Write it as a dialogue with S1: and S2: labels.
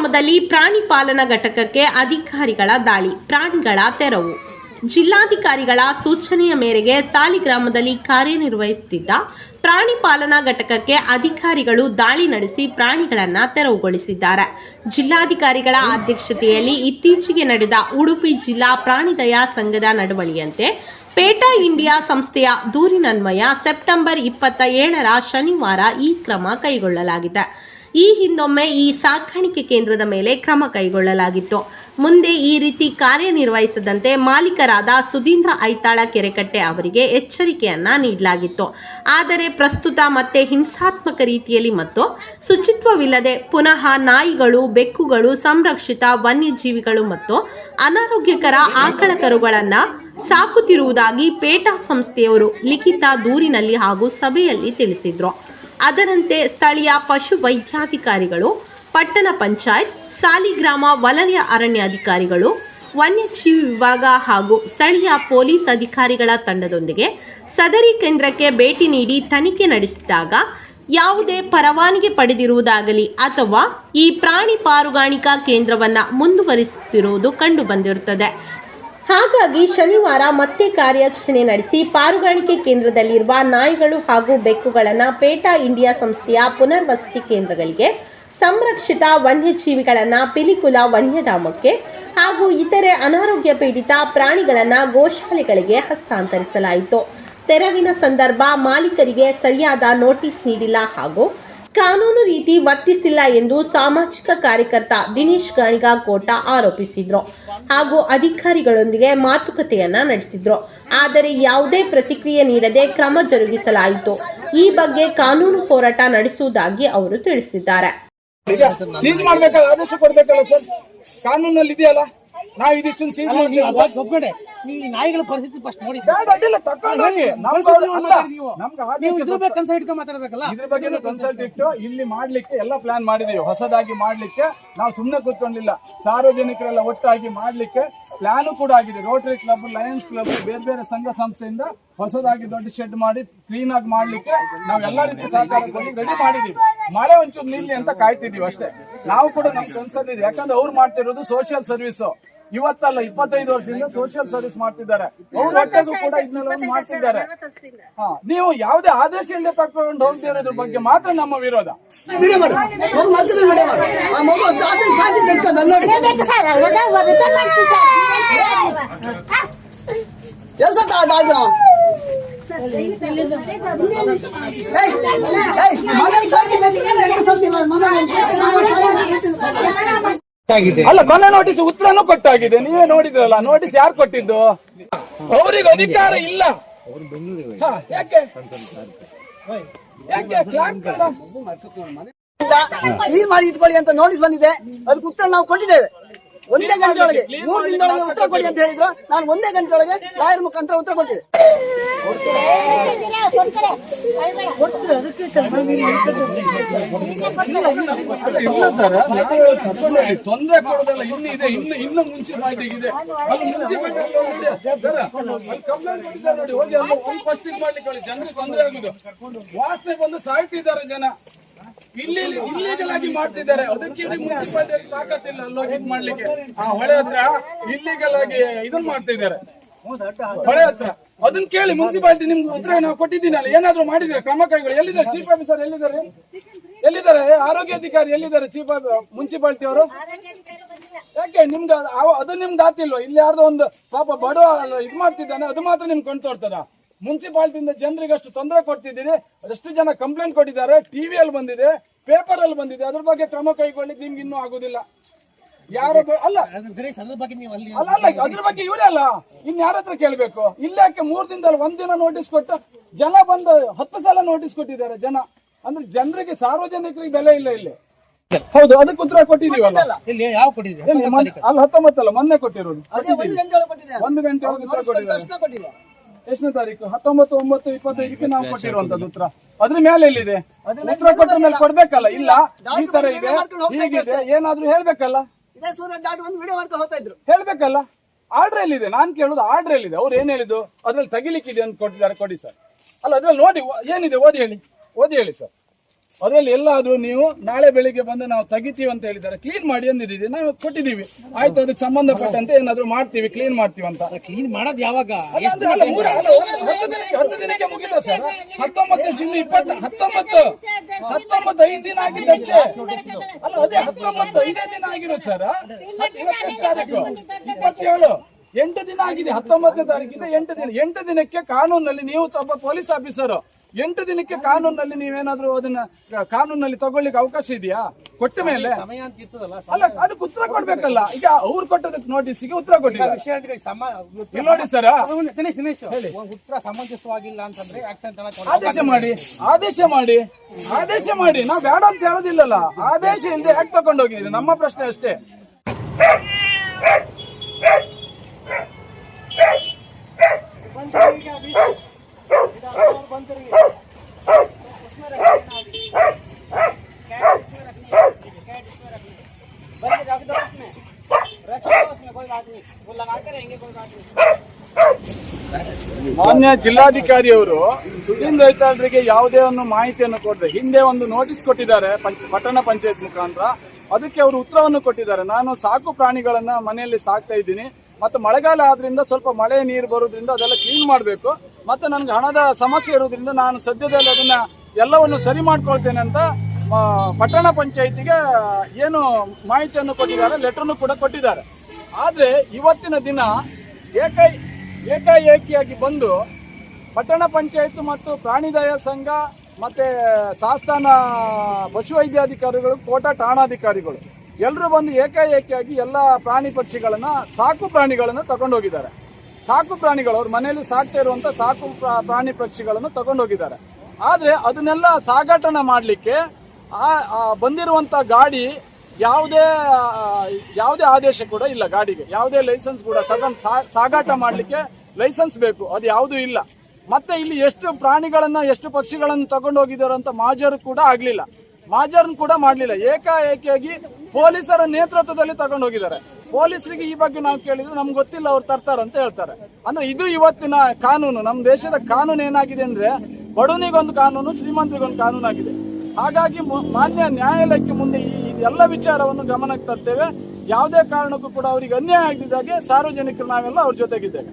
S1: ಸಾಲಿಗ್ರಾಮದಲ್ಲಿ ಪ್ರಾಣಿ ಪಾಲನಾ ಘಟಕಕ್ಕೆ ಅಧಿಕಾರಿಗಳ ದಾಳಿ, ಪ್ರಾಣಿಗಳ ತೆರವು. ಜಿಲ್ಲಾಧಿಕಾರಿಗಳ ಸೂಚನೆಯ ಮೇರೆಗೆ ಸಾಲಿಗ್ರಾಮದಲ್ಲಿ ಕಾರ್ಯನಿರ್ವಹಿಸುತ್ತಿದ್ದ ಪ್ರಾಣಿ ಪಾಲನಾ ಘಟಕಕ್ಕೆ ಅಧಿಕಾರಿಗಳು ದಾಳಿ ನಡೆಸಿ ಪ್ರಾಣಿಗಳನ್ನ ತೆರವುಗೊಳಿಸಿದ್ದಾರೆ. ಜಿಲ್ಲಾಧಿಕಾರಿಗಳ ಅಧ್ಯಕ್ಷತೆಯಲ್ಲಿ ಇತ್ತೀಚೆಗೆ ನಡೆದ ಉಡುಪಿ ಜಿಲ್ಲಾ ಪ್ರಾಣಿದಯಾ ಸಂಘದ ನಡವಳಿಯಂತೆ ಪೇಟಾ ಇಂಡಿಯಾ ಸಂಸ್ಥೆಯ ದೂರಿನನ್ವಯ ಸೆಪ್ಟೆಂಬರ್ ಇಪ್ಪತ್ತ ಏಳರ ಶನಿವಾರ ಈ ಕ್ರಮ ಕೈಗೊಳ್ಳಲಾಗಿದೆ. ಈ ಹಿಂದೊಮ್ಮೆ ಈ ಸಾಕಾಣಿಕೆ ಕೇಂದ್ರದ ಮೇಲೆ ಕ್ರಮ ಕೈಗೊಳ್ಳಲಾಗಿತ್ತು. ಮುಂದೆ ಈ ರೀತಿ ಕಾರ್ಯನಿರ್ವಹಿಸದಂತೆ ಮಾಲೀಕರಾದ ಸುಧೀಂದ್ರ ಐತಾಳ ಕೆರೆಕಟ್ಟೆ ಅವರಿಗೆ ಎಚ್ಚರಿಕೆಯನ್ನ ನೀಡಲಾಗಿತ್ತು. ಆದರೆ ಪ್ರಸ್ತುತ ಮತ್ತೆ ಹಿಂಸಾತ್ಮಕ ರೀತಿಯಲ್ಲಿ ಮತ್ತು ಶುಚಿತ್ವವಿಲ್ಲದೆ ಪುನಃ ನಾಯಿಗಳು, ಬೆಕ್ಕುಗಳು, ಸಂರಕ್ಷಿತ ವನ್ಯಜೀವಿಗಳು ಮತ್ತು ಅನಾರೋಗ್ಯಕರ ಆಕಳ ಕರುಗಳನ್ನ ಸಾಕುತ್ತಿರುವುದಾಗಿ ಪೇಟಾ ಸಂಸ್ಥೆಯವರು ಲಿಖಿತ ದೂರಿನಲ್ಲಿ ಹಾಗೂ ಸಭೆಯಲ್ಲಿ ತಿಳಿಸಿದ್ರು. ಅದರಂತೆ ಸ್ಥಳೀಯ ಪಶು ವೈದ್ಯಾಧಿಕಾರಿಗಳು, ಪಟ್ಟಣ ಪಂಚಾಯತ್ ಸಾಲಿಗ್ರಾಮ ವಲಯ ಅರಣ್ಯಾಧಿಕಾರಿಗಳು, ವನ್ಯಜೀವಿ ವಿಭಾಗ ಹಾಗೂ ಸ್ಥಳೀಯ ಪೊಲೀಸ್ ಅಧಿಕಾರಿಗಳ ತಂಡದೊಂದಿಗೆ ಸದರಿ ಕೇಂದ್ರಕ್ಕೆ ಭೇಟಿ ನೀಡಿ ತನಿಖೆ ನಡೆಸಿದಾಗ ಯಾವುದೇ ಪರವಾನಗಿ ಪಡೆದಿರುವುದಾಗಲಿ ಅಥವಾ ಈ ಪ್ರಾಣಿ ಪಾರುಗಾಣಿಕಾ ಕೇಂದ್ರವನ್ನು ಮುಂದುವರಿಸುತ್ತಿರುವುದು ಕಂಡು ಬಂದಿರುತ್ತದೆ ಹಾಗಾಗಿ ಶನಿವಾರ ಮತ್ತೆ ಕಾರ್ಯಾಚರಣೆ ನಡೆಸಿ ಪಾರುಗಾಣಿಕೆ ಕೇಂದ್ರದಲ್ಲಿರುವ ನಾಯಿಗಳು ಹಾಗೂ ಬೆಕ್ಕುಗಳನ್ನು ಪೇಟಾ ಇಂಡಿಯಾ ಸಂಸ್ಥೆಯ ಪುನರ್ವಸತಿ ಕೇಂದ್ರಗಳಿಗೆ ಸಂರಕ್ಷಿತ ವನ್ಯಜೀವಿಗಳನ್ನು ಪಿಲಿಕುಲ ವನ್ಯಧಾಮಕ್ಕೆ ಹಾಗೂ ಇತರೆ ಅನಾರೋಗ್ಯ ಪೀಡಿತ ಪ್ರಾಣಿಗಳನ್ನು ಗೋಶಾಲೆಗಳಿಗೆ ಹಸ್ತಾಂತರಿಸಲಾಯಿತು. ತೆರವಿನ ಸಂದರ್ಭ ಮಾಲೀಕರಿಗೆ ಸರಿಯಾದ ನೋಟಿಸ್ ನೀಡಿಲ್ಲ ಹಾಗೂ ಕಾನೂನು ರೀತಿ ವರ್ತಿಸಿಲ್ಲ ಎಂದು ಸಾಮಾಜಿಕ ಕಾರ್ಯಕರ್ತ ದಿನೇಶ್ ಗಾಣಿಗ ಕೋಟ ಆರೋಪಿಸಿದ್ರು. ಹಾಗೂ ಅಧಿಕಾರಿಗಳೊಂದಿಗೆ ಮಾತುಕತೆಯನ್ನ ನಡೆಸಿದ್ರು. ಆದರೆ ಯಾವುದೇ ಪ್ರತಿಕ್ರಿಯೆ ನೀಡದೆ ಕ್ರಮ ಜರುಗಿಸಲಾಯಿತು. ಈ ಬಗ್ಗೆ ಕಾನೂನು ಹೋರಾಟ ನಡೆಸುವುದಾಗಿ ಅವರು ತಿಳಿಸಿದ್ದಾರೆ.
S2: ಕಾನೂನಲ್ಲಿ ಇದೆಯಲ್ಲ ಮಾಡ್ಬೇಕಲ್ಲ ಆದೇಶ ಸೀಸ್ ಸರ್? ಕಾನೂನಲ್ಲಿ ಇದೆಯಲ್ಲ? ನಾವು
S3: ಈ ನಾಯಿಗಳ ಪರಿಸ್ಥಿತಿ ಫಸ್ಟ್ ನೋಡಿ.
S2: ಬೇಡ ಅಡ್ಡಿಲ್ಲ ತಕೊಂಡು ಹೋಗಿ. ಅಲ್ಲ,
S3: ನೀವು.
S2: ನಮ್ಗೆ
S3: ನೀವು
S2: ಆದೇಶ
S3: ಇದ್ರ ಬಗ್ಗೆ ಕನ್ಸಲ್ಟ್ ಇಟ್ಕೊಂಡು ಮಾತಾಡ್ಬೇಕಲ್ಲ?
S2: ಇದ್ರ ಬಗ್ಗೆ ಕನ್ಸಲ್ಟ್ ಇಟ್ಟು. ಇಲ್ಲಿ ಮಾಡ್ಲಿಕ್ಕೆ ಎಲ್ಲ ಪ್ಲಾನ್ ಮಾಡಿದೀವಿ. ಹೊಸದಾಗಿ ಮಾಡ್ಲಿಕ್ಕೆ ನಾವು ಸುಮ್ಮನೆ ಕೂತ್ಕೊಂಡಿಲ್ಲ. ಸಾರ್ವಜನಿಕರೆಲ್ಲ ಒಟ್ಟಾಗಿ ಮಾಡ್ಲಿಕ್ಕೆ ಪ್ಲಾನ್ ಕೂಡ ಆಗಿದೆ. ರೋಟರಿ ಕ್ಲಬ್ ಲಯನ್ಸ್ ಕ್ಲಬ್ ಬೇರೆ ಬೇರೆ ಸಂಘ ಸಂಸ್ಥೆಯಿಂದ ಹೊಸದಾಗಿ ದೊಡ್ಡ ಶೆಡ್ ಮಾಡಿ ಕ್ಲೀನ್ ಆಗಿ ಮಾಡ್ಲಿಕ್ಕೆ ನಾವು ಎಲ್ಲಾ ರೀತಿ ಸಹಕಾರ ರೆಡಿ ಮಾಡಿದೀವಿ. ಮಳೆ ಒಂಚೂರು ನಿಲ್ಲಿ ಅಂತ ಕಾಯ್ತಿದೀವಿ ಅಷ್ಟೇ. ನಾವು ಕೂಡ ನಮ್ ಕನ್ಸರ್ನ್ ಇದೆ. ಯಾಕಂದ್ರೆ ಅವ್ರು ಮಾಡ್ತಿರೋದು ಸೋಷಿಯಲ್ ಸರ್ವಿಸ್ ಇವತ್ತಲ್ಲ ಇಪ್ಪತ್ತೈದು ವರ್ಷದಿಂದ ಸೋಷಿಯಲ್ ಸರ್ವಿಸ್ ಮಾಡ್ತಿದ್ದಾರೆ. ಅವ್ರ ಹೊಟ್ಟೆಗೂ ಕೂಡ ಇದನ್ನೆಲ್ಲ ಮಾಡ್ತಿದ್ದಾರೆ. ಹಾ ನೀವು ಯಾವುದೇ ಆದೇಶ ಇಲ್ಲದೆ ತಕೊಂಡು ಹೋಗ್ತಿರೋದ್ರ ಬಗ್ಗೆ ಮಾತ್ರ ನಮ್ಮ ವಿರೋಧ.
S4: ಕೆಲಸ
S2: ಅಲ್ಲ ಕೊನೆ ನೋಟಿಸ್ ಉತ್ತರನೂ ಕೊಟ್ಟಾಗಿದೆ. ನೀವೇ ನೋಡಿದ್ರಲ್ಲ ನೋಟಿಸ್ ಯಾರು ಕೊಟ್ಟಿದ್ದು? ಅವರಿಗೆ ಅಧಿಕಾರ ಇಲ್ಲ. ಹಾ, ಯಾಕೆ? ಯಾಕೆ? ಕ್ಲಾರ್ಕ್ ಅಲ್ಲ?
S4: ಈ ಮಾಡಿ ಇಟ್ಕೊಳ್ಳಿ ಅಂತ ನೋಟಿಸ್ ಬಂದಿದೆ. ಅದಕ್ಕೆ ಉತ್ತರ ನಾವು ಕೊಟ್ಟಿದ್ದೇವೆ. ಒಂದೇ ಗಂಟೆ ಒಳಗೆ ಮೂರು ದಿನದೊಳಗೆ ಉತ್ತರ ಕೊಡಿ ಅಂತ ಹೇಳಿದ್ರು. ನಾನು ಒಂದೇ ಗಂಟೆ ಒಳಗೆ ಲಾಯರ್ ಮುಖಾಂತರ ಉತ್ತರ
S2: ಕೊಟ್ಟಿದೆ ತೊಂದರೆ ಕೊಡೋದಲ್ಲ ಇನ್ನು ಇದೆ ಇನ್ನು ಇನ್ನು ಮುಂಚೆ ಇದೆ. ಅದು ಮುನ್ಸಿಪಾಲಿಟಿ ಕಂಪ್ಲೇಂಟ್ ಮಾಡಿದ್ದಾರೆ ನೋಡಿ ಹೋಗಿ ಅಲ್ಲಿ ಫಸ್ಟ್ ಇದು ಮಾಡ್ಲಿಕ್ಕೆ ಜನರಿಗೆ ತೊಂದರೆ ಆಗುದು. ವಾಸನೆ ಬಂದು ಸಾಯ್ತಿದ್ದಾರೆ ಜನ. ಇಲ್ಲಿ ಇಲ್ಲಿಗಲ್ ಆಗಿ ಮಾಡ್ತಿದ್ದಾರೆ. ಅದಕ್ಕೆ ಮುನ್ಸಿಪಾಲಿಟಿ ತಾಕತ್ತಿಲ್ಲ. ಅಲ್ಲೋಗಿ ಇದ್ ಮಾಡ್ಲಿಕ್ಕೆ. ಆ ಹೊಳೆ ಹತ್ರ ಇಲ್ಲಿಗಲ್ ಆಗಿ ಇದನ್ ಮಾಡ್ತಿದ್ದಾರೆ. ಹೊಳೆ ಹತ್ರ. ಅದನ್ನ ಕೇಳಿ ಮುನ್ಸಿಪಾಲಿಟಿ ನಿಮ್ಗೆ ಉತ್ತರ ನಾವು ಕೊಟ್ಟಿದ್ದೀನಲ್ಲ. ಏನಾದ್ರು ಮಾಡಿದ್ರೆ ಕ್ರಮ ಕೈಗಳು ಎಲ್ಲಿದ್ದಾರೆ? ಚೀಫ್ ಆಫೀಸರ್ ಎಲ್ಲಿದ್ದಾರೆ? ಎಲ್ಲಿದ್ದಾರೆ? ಆರೋಗ್ಯ ಅಧಿಕಾರಿ ಎಲ್ಲಿದ್ದಾರೆ ಚೀಫ್ ಮುನ್ಸಿಪಾಲಿಟಿ ಅವರು? ಯಾಕೆ? ನಿಮ್ಗೆ ಅದ್- ನಿಮ್ಗೆ ಆತಿಲ್ವ? ಇಲ್ಲಿ ಯಾರ್ದೋ ಒಂದು ಪಾಪ ಬಡವ ಇದು ಮಾಡ್ತಿದ್ದಾನೆ. ಅದು ಮಾತ್ರ ನಿಮ್ಗೆ ತೋರ್ತದ? ಮುನ್ಸಿಪಾಲಿಟಿಯಿಂದ ಜನರಿಗೆ ಅಷ್ಟು ತೊಂದರೆ ಕೊಡ್ತಿದ್ದೀರಿ ಎಷ್ಟು ಜನ ಕಂಪ್ಲೇಂಟ್ ಕೊಟ್ಟಿದ್ದಾರೆ. ಟಿವಿಯಲ್ಲಿ ಬಂದಿದೆ ಪೇಪರ್ ಅಲ್ಲಿ ಬಂದಿದೆ. ಅದ್ರ ಬಗ್ಗೆ ಕ್ರಮ ಕೈಗೊಳ್ಳಿ ನಿಮ್ಗೆ ಇನ್ನೂ ಆಗುದಿಲ್ಲ. ಯಾರ ಅಲ್ಲ.
S3: ಗಣೇಶ್ ಅದ್ರ ಬಗ್ಗೆ ನೀವು ಅಲ್ಲಿ
S2: ಅಲ್ಲ ಅಲ್ಲ ಅದ್ರ ಬಗ್ಗೆ ಇವರೇ ಅಲ್ಲ. ಇನ್ ಯಾರತ್ರ ಕೇಳ್ಬೇಕು? ಇಲ್ಲಾಕೆ ಮೂರ್ ದಿನದಲ್ಲಿ ಒಂದಿನ ನೋಟಿಸ್ ಕೊಟ್ಟು ಜನ ಬಂದು ಹತ್ತು ಸಲ ನೋಟಿಸ್ ಕೊಟ್ಟಿದ್ದಾರೆ ಜನ. ಅಂದ್ರೆ ಜನರಿಗೆ ಸಾರ್ವಜನಿಕರಿಗೆ ಬೆಲೆ ಇಲ್ಲ ಇಲ್ಲಿ. ಹೌದು ಅದಕ್ಕೆ ಉತ್ತರ ಕೊಟ್ಟಿದೀವಲ್ಲ
S3: ಇಲ್ಲಿ ಯಾವ ಕೊಟ್ಟಿದೆ
S2: ಎಲ್ಲಿ? ಮೊನ್ನೆ- ಅಲ್ಲ ಹತ್ತೊಂಬತ್ತಲ್ಲ ಮೊನ್ನೆ ಕೊಟ್ಟಿರೋದು.
S4: ಅದೇ ಒಂದು ಗಂಟೆ
S2: ಉತ್ತರ ಕೊಟ್ಟಿದ್ದಾರೆ. ಎಷ್ಟನೇ ತಾರೀಕು? ಹತ್ತೊಂಬತ್ತು ಒಂಬತ್ತು ಇಪ್ಪತ್ತೈದಕ್ಕೆ ನಾವು ಕೊಟ್ಟಿರುವಂತದ್ದು ಉತ್ತರ. ಅದ್ರ ಮೇಲೆ ಎಲ್ಲಿದೆ? ಉತ್ತರ ಕೊಟ್ಟ ಮೇಲೆ ಕೊಡ್ಬೇಕಲ್ಲ. ಇಲ್ಲ ಈ ತರ ಇದೆ. ಹೀಗಿದೆ. ಏನಾದ್ರೂ ಹೇಳ್ಬೇಕಲ್ಲ? ಹೇಳ್ಬೇಕಲ್ಲ? ಆರ್ಡರ್ ಎಲ್ಲಿದೆ? ನಾನ್ ಕೇಳುದು ಆರ್ಡರ್ ಎಲ್ಲಿದೆ? ಅವ್ರು ಏನ್ ಹೇಳಿದ್ದು? ಅದ್ರಲ್ಲಿ ಇದೆ ಅಂತ ಕೊಟ್ಟಿದ್ದಾರೆ ಕೊಡಿ ಸರ್. ಅಲ್ಲ ಅದ್ರಲ್ಲಿ ನೋಡಿ ಏನಿದೆ? ಓದಿ ಹೇಳಿ. ಓದಿ ಹೇಳಿ ಸರ್. ಅದರಲ್ಲಿ ಎಲ್ಲಾದ್ರೂ ನೀವು ನಾಳೆ ಬೆಳಿಗ್ಗೆ ಬಂದು ನಾವು ತೆಗಿತೀವಿ ಅಂತ ಹೇಳಿದ್ದಾರೆ. ಕ್ಲೀನ್ ಮಾಡಿ ಅಂದಿದ್ದೀವಿ. ನಾವು ಕೊಟ್ಟಿದ್ದೀವಿ. ಆಯ್ತು ಅದಕ್ಕೆ ಸಂಬಂಧಪಟ್ಟಂತೆ ಏನಾದ್ರು ಮಾಡ್ತೀವಿ ಕ್ಲೀನ್ ಮಾಡ್ತೀವಿ ಅಂತ.
S3: ಕ್ಲೀನ್ ಮಾಡೋದು ಯಾವಾಗ?
S2: ಹತ್ತು ದಿನಕ್ಕೆ ಹತ್ತು ದಿನಕ್ಕೆ ಮುಗಿದ ಸರ್. ಹತ್ತೊಂಬತ್ತು ಇಪ್ಪತ್ತ ಹತ್ತೊಂಬತ್ತು ಹತ್ತೊಂಬತ್ತು ಐದು ದಿನ ಆಗಿದ್ದಷ್ಟೇ ಅಲ್ಲ ಅದೇ ಹತ್ತೊಂಬತ್ತು ಐದೇ ದಿನ ಆಗಿರೋದು ಸರ್. ತಾರೀಕು. ಇಪ್ಪತ್ತೇಳು ಎಂಟು ದಿನ ಆಗಿದೆ ಹತ್ತೊಂಬತ್ತನೇ ತಾರೀಕಿಂದ ಎಂಟು ದಿನ ಎಂಟು ದಿನಕ್ಕೆ ಕಾನೂನಲ್ಲಿ ನೀವು ಒಬ್ಬ ಪೊಲೀಸ್ ಆಫೀಸರ್ ಎಂಟು ದಿನಕ್ಕೆ ಕಾನೂನಲ್ಲಿ ನೀವೇನಾದ್ರೂ ಅದನ್ನ ಕಾನೂನಲ್ಲಿ ತಗೊಳ್ಳಿಕ್ಕೆ ಅವಕಾಶ ಇದೆಯಾ? ಕೊಟ್ಟ ಮೇಲೆ?
S3: ಸಮಯ ಅಂತ ಇರ್ತದಲ್ಲ
S2: ಅಲ್ಲ ಅದಕ್ಕೆ ಉತ್ತರ ಕೊಡ್ಬೇಕಲ್ಲ. ಈಗ ಅವ್ರು ಕೊಟ್ಟದಕ್ಕೆ ನೋಟಿಸ್ಗೆ ಉತ್ತರ ಕೊಟ್ಟಿಲ್ಲ ನೋಡಿ ಸರ್.
S3: ದಿನೇಶ್ ದಿನೇಶ್ ಉತ್ತರ ಸಮಂಜಸವಾಗಿಲ್ಲ ಅಂತಂದ್ರೆ
S2: ಆದೇಶ ಮಾಡಿ ಆದೇಶ ಮಾಡಿ ಆದೇಶ ಮಾಡಿ. ನಾವು ಬೇಡ ಅಂತ ಹೇಳೋದಿಲ್ಲಲ್ಲ. ಆದೇಶ ಹಿಂದೆ ಯಾಕೆ ತಗೊಂಡು ಹೋಗಿದ್ದೀರಿ ನಮ್ಮ ಪ್ರಶ್ನೆ ಅಷ್ಟೇ. ಮಾನ್ಯ ಜಿಲ್ಲಾಧಿಕಾರಿಯವರು ಸುದೀನ್ ರೈತಾಳರಿಗೆ ಯಾವುದೇ ಒಂದು ಮಾಹಿತಿಯನ್ನು ಕೊಡದೆ. ಹಿಂದೆ ಒಂದು ನೋಟಿಸ್ ಕೊಟ್ಟಿದ್ದಾರೆ ಪಟ್ಟಣ ಪಂಚಾಯತ್ ಮುಖಾಂತರ. ಅದಕ್ಕೆ ಅವರು ಉತ್ತರವನ್ನು ಕೊಟ್ಟಿದ್ದಾರೆ. ನಾನು ಸಾಕು ಪ್ರಾಣಿಗಳನ್ನ ಮನೆಯಲ್ಲಿ ಸಾಕ್ತಾ ಇದ್ದೀನಿ. ಮತ್ತು ಮಳೆಗಾಲ ಆದ್ರಿಂದ ಸ್ವಲ್ಪ ಮಳೆ ನೀರು ಬರೋದ್ರಿಂದ ಅದೆಲ್ಲ ಕ್ಲೀನ್ ಮಾಡಬೇಕು. ಮತ್ತೆ ನನಗೆ ಹಣದ ಸಮಸ್ಯೆ ಇರೋದ್ರಿಂದ ನಾನು ಸದ್ಯದಲ್ಲಿ ಅದನ್ನ ಎಲ್ಲವನ್ನು ಸರಿ ಮಾಡ್ಕೊಳ್ತೇನೆ ಅಂತ ಪಟ್ಟಣ ಪಂಚಾಯಿತಿಗೆ ಏನು ಮಾಹಿತಿಯನ್ನು ಕೊಟ್ಟಿದ್ದಾರೆ ಲೆಟರ್ನು ಕೂಡ ಕೊಟ್ಟಿದ್ದಾರೆ. ಆದರೆ ಇವತ್ತಿನ ದಿನ ಏಕೈ, ಏಕಾಏಕಿಯಾಗಿ ಬಂದು ಪಟ್ಟಣ ಪಂಚಾಯತ್ ಮತ್ತು ಪ್ರಾಣಿದಯ ಸಂಘ ಮತ್ತೆ ಸಾಸ್ತಾನ ಪಶುವೈದ್ಯಾಧಿಕಾರಿಗಳು ಕೋಟಾ ಠಾಣಾಧಿಕಾರಿಗಳು ಎಲ್ಲರೂ ಬಂದು ಏಕಾಏಕಿಯಾಗಿ ಎಲ್ಲ ಪ್ರಾಣಿ ಪಕ್ಷಿಗಳನ್ನು, ಸಾಕು ಪ್ರಾಣಿಗಳನ್ನ ತಗೊಂಡೋಗಿದ್ದಾರೆ. ಸಾಕು ಪ್ರಾಣಿಗಳು, ಅವ್ರ ಮನೆಯಲ್ಲಿ ಸಾಕ್ತಾ ಇರುವಂತ ಸಾಕು ಪ್ರಾಣಿ ಪಕ್ಷಿಗಳನ್ನು ತಗೊಂಡೋಗಿದ್ದಾರೆ. ಆದ್ರೆ ಅದನ್ನೆಲ್ಲ ಸಾಗಾಟನ ಮಾಡಲಿಕ್ಕೆ ಆ ಬಂದಿರುವಂತ ಗಾಡಿ ಯಾವುದೇ ಯಾವುದೇ ಆದೇಶ ಕೂಡ ಇಲ್ಲ ಗಾಡಿಗೆ. ಯಾವುದೇ ಲೈಸೆನ್ಸ್ ಕೂಡ ತಗೊಂಡ್ ಸಾಗಾಟ ಮಾಡಲಿಕ್ಕೆ ಲೈಸೆನ್ಸ್ ಬೇಕು. ಅದು ಯಾವುದೂ ಇಲ್ಲ. ಮತ್ತೆ ಇಲ್ಲಿ ಎಷ್ಟು ಪ್ರಾಣಿಗಳನ್ನ, ಎಷ್ಟು ಪಕ್ಷಿಗಳನ್ನು ತಗೊಂಡೋಗಿದ್ದಾರೆ ಅಂತ ಮಾಜರು ಕೂಡ ಆಗ್ಲಿಲ್ಲ. ಮಾಜರ್ನ್ ಕೂಡ ಮಾಡಲಿಲ್ಲ. ಏಕಾಏಕಿಯಾಗಿ ಪೊಲೀಸರ ನೇತೃತ್ವದಲ್ಲಿ ತಗೊಂಡು ಹೋಗಿದ್ದಾರೆ. ಪೊಲೀಸರಿಗೆ ಈ ಬಗ್ಗೆ ನಾವು ಕೇಳಿದ್ರೆ ನಮ್ಗೆ ಗೊತ್ತಿಲ್ಲ, ಅವ್ರು ತರ್ತಾರೆ ಅಂತ ಹೇಳ್ತಾರೆ. ಅಂದ್ರೆ ಇದು ಇವತ್ತಿನ ಕಾನೂನು. ನಮ್ಮ ದೇಶದ ಕಾನೂನು ಏನಾಗಿದೆ ಅಂದ್ರೆ ಬಡವನಿಗೊಂದು ಕಾನೂನು, ಶ್ರೀಮಂತರಿಗೊಂದು ಕಾನೂನು ಆಗಿದೆ ಹಾಗಾಗಿ ಮಾನ್ಯ ನ್ಯಾಯಾಲಯಕ್ಕೆ ಮುಂದೆ ಈ ಎಲ್ಲ ವಿಚಾರವನ್ನು ಗಮನಕ್ಕೆ ತರ್ತೇವೆ. ಯಾವುದೇ ಕಾರಣಕ್ಕೂ ಕೂಡ ಅವರಿಗೆ ಅನ್ಯಾಯ ಆಗದಿದ್ದಾಗೆ ಸಾರ್ವಜನಿಕರು ನಾವೆಲ್ಲ ಅವ್ರ ಜೊತೆಗಿದ್ದೇವೆ.